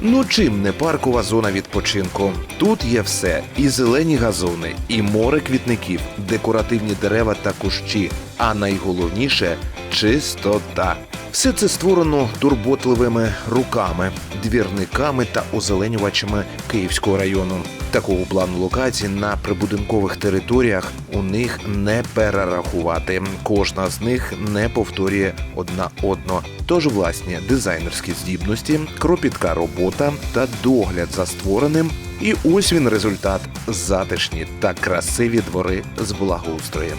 Ну чим не паркова зона відпочинку? Тут є все: і зелені газони, і море квітників, декоративні дерева та кущі. А найголовніше чистота. Все це створено турботливими руками, двірниками та озеленювачами Київського району. Такого плану локацій на прибудинкових територіях у них не перерахувати. Кожна з них не повторює одна одну. Тож власні дизайнерські здібності, кропітка робота та догляд за створеним. І ось він результат затишні та красиві двори з благоустроєм.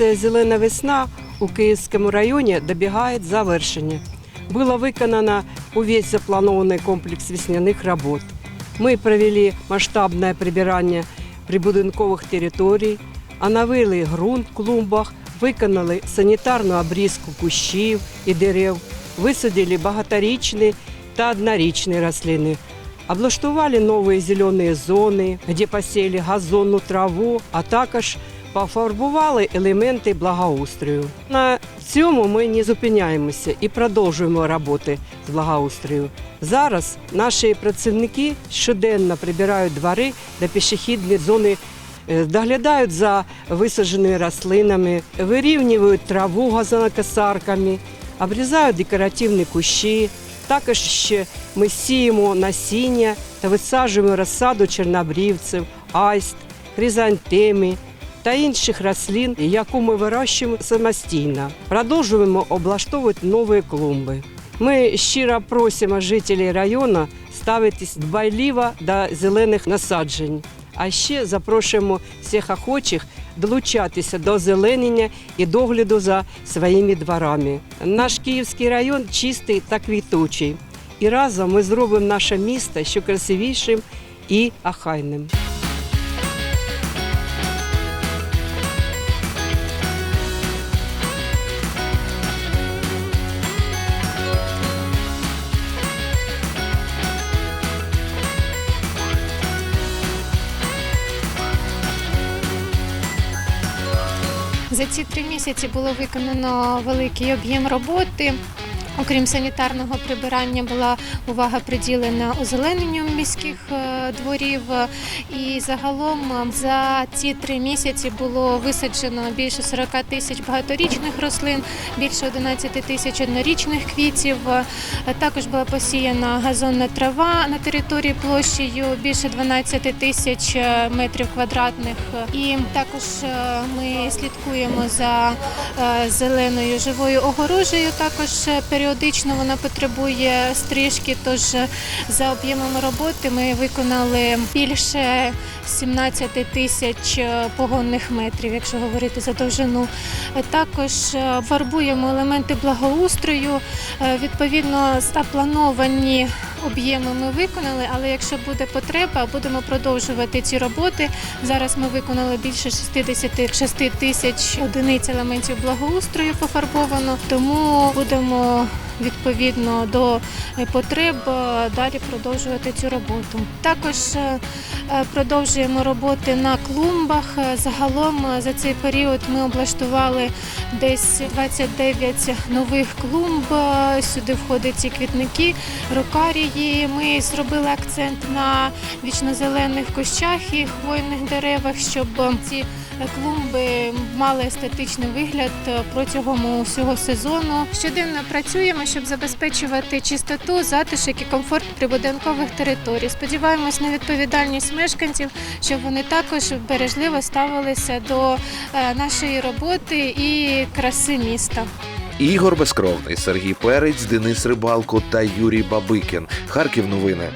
Акція Зелена весна у Київському районі добігає завершення. Було виконано увесь запланований комплекс весняних робот. Ми провели масштабне прибирання прибудинкових територій, оновили ґрунт в клумбах, виконали санітарну обрізку кущів і дерев, висадили багаторічні та однорічні рослини. Облаштували нові зелені зони, де посіяли газонну траву, а також пофарбували елементи благоустрою. На цьому ми не зупиняємося і продовжуємо роботи з благоустрою. Зараз наші працівники щоденно прибирають двори та пішохідні зони, е, доглядають за висадженими рослинами, вирівнюють траву газонокосарками, обрізають декоративні кущі. Також ще ми сіємо насіння та висаджуємо розсаду чорнобрівців, айст, хризантеми та інших рослин, яку ми вирощуємо самостійно. Продовжуємо облаштовувати нові клумби. Ми щиро просимо жителів району ставитись дбайливо до зелених насаджень. А ще запрошуємо всіх охочих долучатися до озеленення і догляду за своїми дворами. Наш Київський район чистий та квітучий. І разом ми зробимо наше місто ще красивішим і охайним. За ці три місяці було виконано великий об'єм роботи. Окрім санітарного прибирання, була увага приділена озелененню міських е, дворів. І загалом е, за ці три місяці було висаджено більше 40 тисяч багаторічних рослин, більше 11 тисяч однорічних квітів. Е, Також була посіяна газонна трава на території площею більше 12 тисяч метрів квадратних. І також ми слідкуємо за зеленою живою огорожею. Також е, періодично вона потребує стрижки. Тож е, за об'ємами роботи ми виконали більше 17 тисяч е, погонних метрів, якщо говорити за довжину. Е, Також фарбуємо елементи благоустрою. Відповідно, заплановані об'єми ми виконали, але якщо буде потреба, будемо продовжувати ці роботи. Зараз ми виконали більше 66 тисяч одиниць елементів благоустрою пофарбовано, тому будемо відповідно до е, потреб е, далі продовжувати цю роботу. Також е, продовжуємо роботи на клумбах. Загалом за цей період ми облаштували десь 29 нових клумб. Сюди входять і квітники, рокарії. Ми зробили акцент на вічнозелених кущах і хвойних деревах, щоб ці клумби мали естетичний вигляд протягом усього сезону. Щоденно працюємо, щоб забезпечувати чистоту, затишок і комфорт прибудинкових територій. Сподіваємось на відповідальність мешканців, щоб вони також бережливо ставилися до е, нашої роботи і краси міста. Ігор Безкровний, Сергій Перець, Денис Рибалко та Юрій Бабикін. Харків новини.